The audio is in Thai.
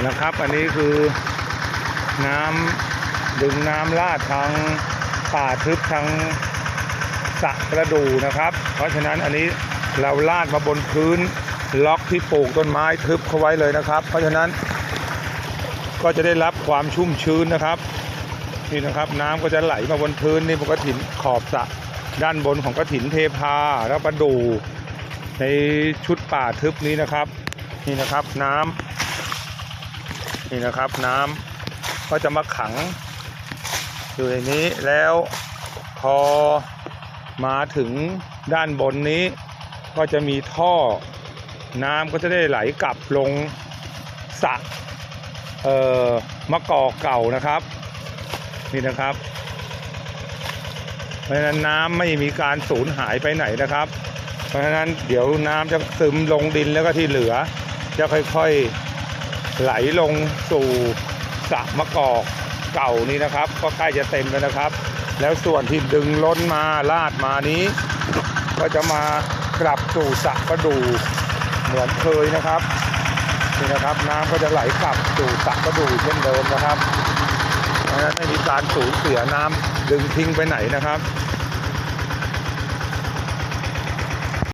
นะครับ อันนี้คือน้ำดึงน้ำลาดทางป่าทึบทางสะกระดูนะครับ เพราะฉะนั้นอันนี้เราลาดมาบนพื้นล็อกที่ปลูกต้นไม้ทึบเข้าไว้เลยนะครับ เพราะฉะนั้นก็จะได้รับความชุ่มชื้นนะครับนี่นะครับ น้ำก็จะไหลมาบนพื้นนี่บนกระถินขอบสะด้านบนของกระถินเทพาแล้วประดูในชุดป่าทึบนี้นะครับ นี่นะครับน้ำ นี่นะครับน้ำก็จะมาขัง อยู่ในนี้แล้วพอมาถึงด้านบนนี้ ก็จะมีท่อ น้ำก็จะได้ไหลกลับลงสระเอ่อมะกอกเก่านะครับ นี่นะครับ เพราะฉะนั้นน้ำไม่มีการสูญหายไปไหนนะครับ เพราะฉะนั้นเดี๋ยวน้ำจะซึมลงดินแล้วก็ที่เหลือจะค่อยๆ ไหลลงสู่สระมะกอกเก่านี้นะครับ ก็ใกล้จะเต็มแล้วนะครับ แล้วส่วนที่ดึงล้นมาลาดมานี้ ก็จะมากลับสู่สระประดูเหมือนเคยนะครับนี่นะครับ น้ำก็จะไหลกลับสู่สระประดูเช่นเดิมนะครับเพราะฉะนั้นไม่มีการสูญเสียน้ำดึงทิ้งไปไหนนะครับ